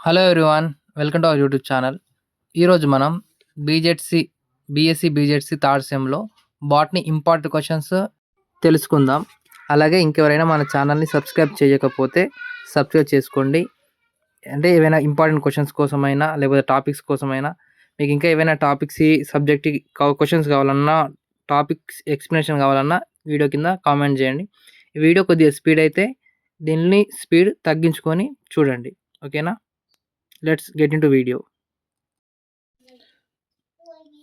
Hello everyone welcome to our YouTube channel ఈరోజు మనం BZC BSc BZC third సెమ్లో botany important questions తెలుసుకుందాం. అలాగే ఇంకెవరైనా మన ఛానల్ని సబ్స్క్రైబ్ చేయకపోతే సబ్స్క్రైబ్ చేసుకోండి. అంటే ఏవైనా ఇంపార్టెంట్ క్వశ్చన్స్ కోసమైనా లేకపోతే టాపిక్స్ కోసమైనా మీకు ఇంకా ఏవైనా టాపిక్స్ ఈ సబ్జెక్ట్ క్వశ్చన్స్ కావాలన్నా టాపిక్స్ ఎక్స్ప్లెనేషన్ కావాలన్నా వీడియో కింద కామెంట్ చేయండి. వీడియో కొద్దిగా స్పీడ్ అయితే దీన్ని స్పీడ్ తగ్గించుకొని చూడండి. ఓకేనా let's get into video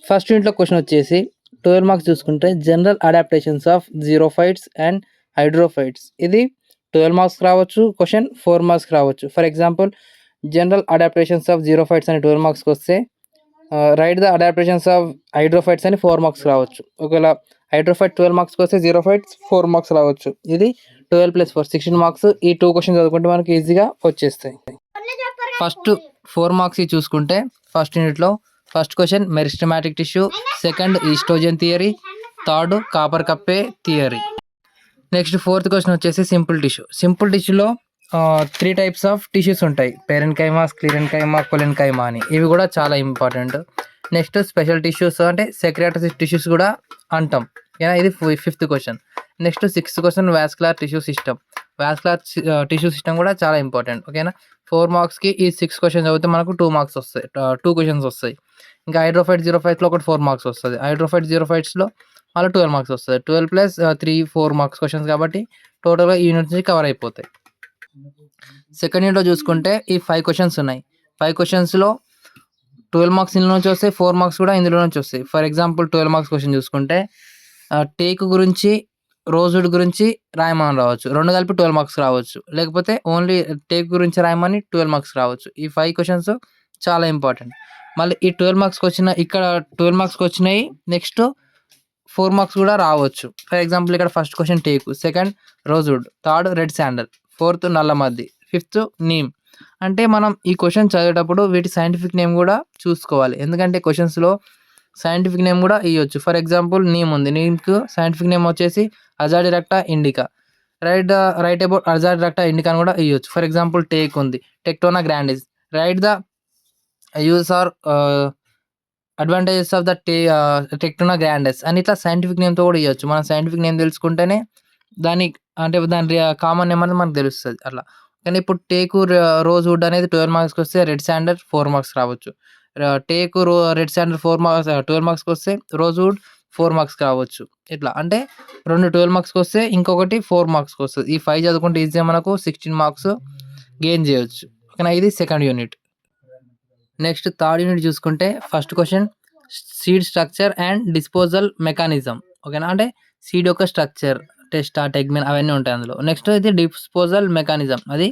first యూనిట్లో క్వశ్చన్ వచ్చేసి ట్వెల్వ్ మార్క్స్ చూసుకుంటే general adaptations of xerophytes and hydrophytes ఇది ట్వెల్వ్ మార్క్స్ రావచ్చు క్వశ్చన్ ఫోర్ మార్క్స్ రావచ్చు. For example general adaptations of xerophytes అని ట్వెల్వ్ మార్క్స్కి వస్తే write the adaptations of hydrophytes అని ఫోర్ మార్క్స్ రావచ్చు. ఒకవేళ హైడ్రోఫైట్ ట్వెల్వ్ మార్క్స్కి వస్తే జీరోఫైట్స్ ఫోర్ మార్క్స్ రావచ్చు. ఇది twelve plus four sixteen marks ఈ టూ క్వశ్చన్ చదువుకుంటే మనకి ఈజీగా వచ్చేస్తాయి. ఫస్ట్ ఫోర్ మార్క్స్ చూసుకుంటే ఫస్ట్ యూనిట్లో first question meristematic tissue second histogen theory third korper kappe theory next fourth question వచ్చేసి సింపుల్ టిష్యూ సింపుల్ టిష్యూలో త్రీ టైప్స్ ఆఫ్ టిష్యూస్ ఉంటాయి పేరెంట్ కైమా స్క్లీరెన్ కైమా కొలెన్ కైమా అని. ఇవి కూడా చాలా ఇంపార్టెంట్ నెక్స్ట్ స్పెషల్ టిష్యూస్ అంటే సెక్రియాటసిస్ టిష్యూస్ కూడా అంటాం. ఇది fifth question next sixth question vascular tissue system vascular tissue system కూడా చాలా ఇంపార్టెంట్ ఓకేనా ఫోర్ మార్క్స్కి ఈ సిక్స్ క్వశ్చన్స్ చదివితే మనకు టూ మార్క్స్ వస్తాయి uh, టూ క్వశ్చన్స్ వస్తాయి. ఇంకా హైడ్రోఫైట్ జీరో ఫైవ్లో ఒకటి ఫోర్ మార్క్స్ వస్తుంది. హైడ్రోఫైట్ జీరో ఫైట్స్లో మళ్ళీ ట్వెల్వ్ మార్క్స్ వస్తుంది. Twelve plus three four marks questions కాబట్టి టోటల్గా ఈ యూనిట్ నుంచి కవర్ అయిపోతాయి. సెకండ్ యూనిట్లో చూసుకుంటే ఈ ఫైవ్ క్వశ్చన్స్ ఉన్నాయి. ఫైవ్ క్వశ్చన్స్లో ట్వెల్వ్ మార్క్స్ ఇందులో నుంచి వస్తాయి ఫోర్ మార్క్స్ కూడా ఇందులో నుంచి వస్తాయి. For example twelve marks question చూసుకుంటే uh, టేక్ గురించి రోజుడ్ గురించి రాయమని రావచ్చు. రెండు కలిపి ట్వెల్వ్ మార్క్స్ రావచ్చు. లేకపోతే ఓన్లీ టేక్ గురించి రాయమని ట్వెల్వ్ మార్క్స్ రావచ్చు. ఈ ఫైవ్ క్వశ్చన్స్ చాలా ఇంపార్టెంట్ మళ్ళీ ఈ ట్వెల్వ్ మార్క్స్కి వచ్చిన ఇక్కడ ట్వెల్వ్ మార్క్స్కి వచ్చినాయి నెక్స్ట్ ఫోర్ మార్క్స్ కూడా రావచ్చు. ఫర్ ఎగ్జాంపుల్ ఇక్కడ first question teak second rosewood third red sandal fourth నల్లమద్ది fifth neem అంటే మనం ఈ క్వశ్చన్ చదివేటప్పుడు వీటి సైంటిఫిక్ నేమ్ కూడా చూసుకోవాలి. ఎందుకంటే క్వశ్చన్స్లో సైంటిఫిక్ నేమ్ కూడా ఇవ్వచ్చు ఫర్ ఎగ్జాంపుల్ నీమ్ ఉంది. నీమ్కి సైంటిఫిక్ నేమ్ వచ్చేసి azadirachta indica right the right about azadirachta indica అని కూడా ఇవ్వచ్చు ఫర్ ఎగ్జాంపుల్ టేక్ ఉంది. Tectona grandis right the use or advantages of the te tectona grandis అని ఇట్లా సైంటిఫిక్ నేమ్తో కూడా ఇవ్వచ్చు మనం సైంటిఫిక్ నేమ్ తెలుసుకుంటేనే దాని అంటే దాని uh, కామన్ నేమ్ అనేది మనకు తెలుస్తుంది. అట్లా. కానీ ఇప్పుడు టేకు రోజ్ వుడ్ అనేది ట్వెల్వ్ మార్క్స్కి వస్తే రెడ్ స్టాండర్డ్ ఫోర్ మార్క్స్ రావచ్చు. టేకు రో red standard four marks twelve మార్క్స్కి వస్తే రోజ్వుడ్ ఫోర్ మార్క్స్ కావచ్చు. ఇట్లా అంటే రెండు ట్వెల్వ్ మార్క్స్కి వస్తే ఇంకొకటి ఫోర్ మార్క్స్కి వస్తుంది. ఈ ఫైవ్ చదువుకుంటే ఈజీగా మనకు సిక్స్టీన్ మార్క్స్ గెయిన్ చేయవచ్చు ఓకేనా? ఇది second unit. Next third unit చూసుకుంటే first question seed structure and disposal mechanism. ఓకేనా? అంటే సీడ్ యొక్క స్ట్రక్చర్ టెస్ట్ టెగ్మెన్ అవన్నీ ఉంటాయి అందులో. నెక్స్ట్ అయితే డిస్పోజల్ మెకానిజం. అది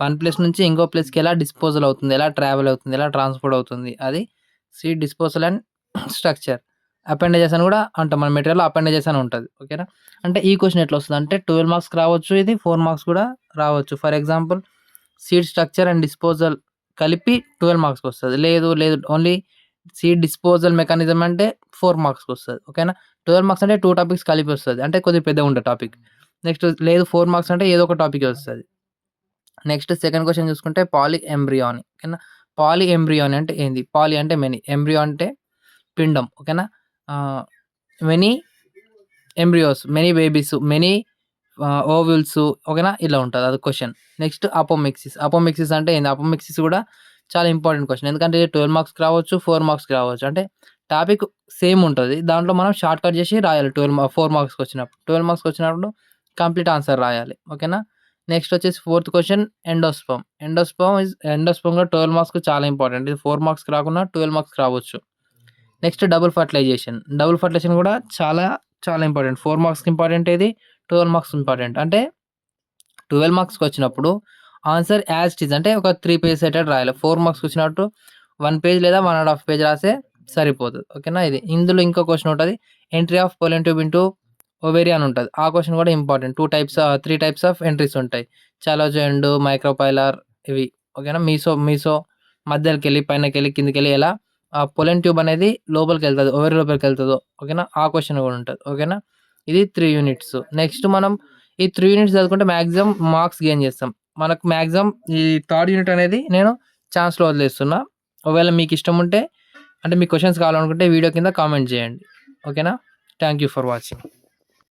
వన్ ప్లేస్ నుంచి ఇంకో ప్లేస్కి ఎలా డిస్పోజల్ అవుతుంది ఎలా ట్రావెల్ అవుతుంది ఎలా ట్రాన్స్పోర్ట్ అవుతుంది అది seed disposal and structure. Appendages అని కూడా అంటాం మన మెటీరియల్ అపెండేజెస్ అని ఉంటుంది ఓకేనా? అంటే ఈ క్వశ్చన్ ఎట్లా వస్తుంది అంటే ట్వెల్వ్ మార్క్స్ రావచ్చు ఇది ఫోర్ మార్క్స్ కూడా రావచ్చు. For example seed structure and disposal కలిపి ట్వెల్వ్ మార్క్స్కి వస్తుంది. లేదు లేదు ఓన్లీ సీడ్ డిస్పోజల్ మెకానిజం అంటే ఫోర్ మార్క్స్కి వస్తుంది ఓకేనా? ట్వెల్వ్ మార్క్స్ అంటే టూ టాపిక్స్ కలిపి వస్తుంది అంటే కొద్దిగా పెద్దగా ఉంటుంది టాపిక్. నెక్స్ట్ లేదు ఫోర్ మార్క్స్ అంటే ఏదో ఒక టాపిక్ వస్తుంది. నెక్స్ట్ సెకండ్ క్వశ్చన్ చూసుకుంటే పాలి ఎంబ్రియాని ఓకేనా? పాలి ఎంబ్రియాని అంటే ఏంది? పాలి అంటే మెనీ. ఎంబ్రియో అంటే పిండం ఓకేనా? Many embryos many babies many ovules ఓకేనా? ఇలా ఉంటుంది అది క్వశ్చన్. Next apomixis. అపోమిక్సిస్ అంటే ఏంది? అపోమిక్సిస్ కూడా చాలా ఇంపార్టెంట్ క్వశ్చన్. ఎందుకంటే ట్వెల్వ్ మార్క్స్కి రావచ్చు ఫోర్ మార్క్స్కి రావచ్చు. అంటే టాపిక్ సేమ్ ఉంటుంది. దాంట్లో మనం షార్ట్ కట్ చేసి రాయాలి ట్వెల్వ్ ఫోర్ మార్క్స్కి వచ్చినప్పుడు. ట్వెల్వ్ మార్క్స్కి వచ్చినప్పుడు కంప్లీట్ ఆన్సర్ రాయాలి ఓకేనా? నెక్స్ట్ వచ్చేసి fourth question endosperm endosperm is ఎండోస్పమ్లో twelve మార్క్స్కి చాలా ఇంపార్టెంట్. ఇది ఫోర్ మార్క్స్ రాకుండా ట్వెల్వ్ మార్క్స్ రావచ్చు. Next double fertilization. Double fertilization కూడా చాలా చాలా ఇంపార్టెంట్. ఫోర్ మార్క్స్కి ఇంపార్టెంట్ ఏది? Twelve marks important. అంటే ట్వెల్వ్ మార్క్స్కి వచ్చినప్పుడు ఆన్సర్ యాజ్ ఇట్ ఈజ్. అంటే ఒక త్రీ పేజ్ సెటెడ్ రాయాలి. ఫోర్ మార్క్స్కి వచ్చినట్టు వన్ పేజ్ లేదా వన్ అండ్ హాఫ్ పేజ్ రాస్తే సరిపోతుంది ఓకేనా? ఇది. ఇందులో ఇంకో క్వశ్చన్ ఉంటుంది. Entry of pollen tube into ovarian ఉంటుంది. ఆ క్వశ్చన్ కూడా important two types three types of entries ఉంటాయి. చాలోజెండ్ మైక్రోపైలర్ ఇవి. ఓకేనా మీసో మీసో మధ్యలోకి వెళ్ళి పైనకి వెళ్ళి కిందికి వెళ్ళి ఎలా? ఆ పొలెన్ ట్యూబ్ అనేది లోపలికి వెళ్తుంది ఓవరి లోపలికి వెళ్తుందో. ఓకేనా ఆ క్వశ్చన్ కూడా ఉంటుంది. ఓకేనా ఇది త్రీ యూనిట్స్ నెక్స్ట్ మనం ఈ త్రీ యూనిట్స్ చదువుకుంటే మ్యాక్సిమం మార్క్స్ గెయిన్ చేస్తాం. మనకు మ్యాక్సిమం ఈ థర్డ్ యూనిట్ అనేది నేను ఛాన్స్లో వదిలేస్తున్నా. ఒకవేళ మీకు ఇష్టం ఉంటే అంటే మీకు క్వశ్చన్స్ కావాలనుకుంటే వీడియో కింద కామెంట్ చేయండి. ఓకేనా థ్యాంక్ యూ ఫర్ వాచింగ్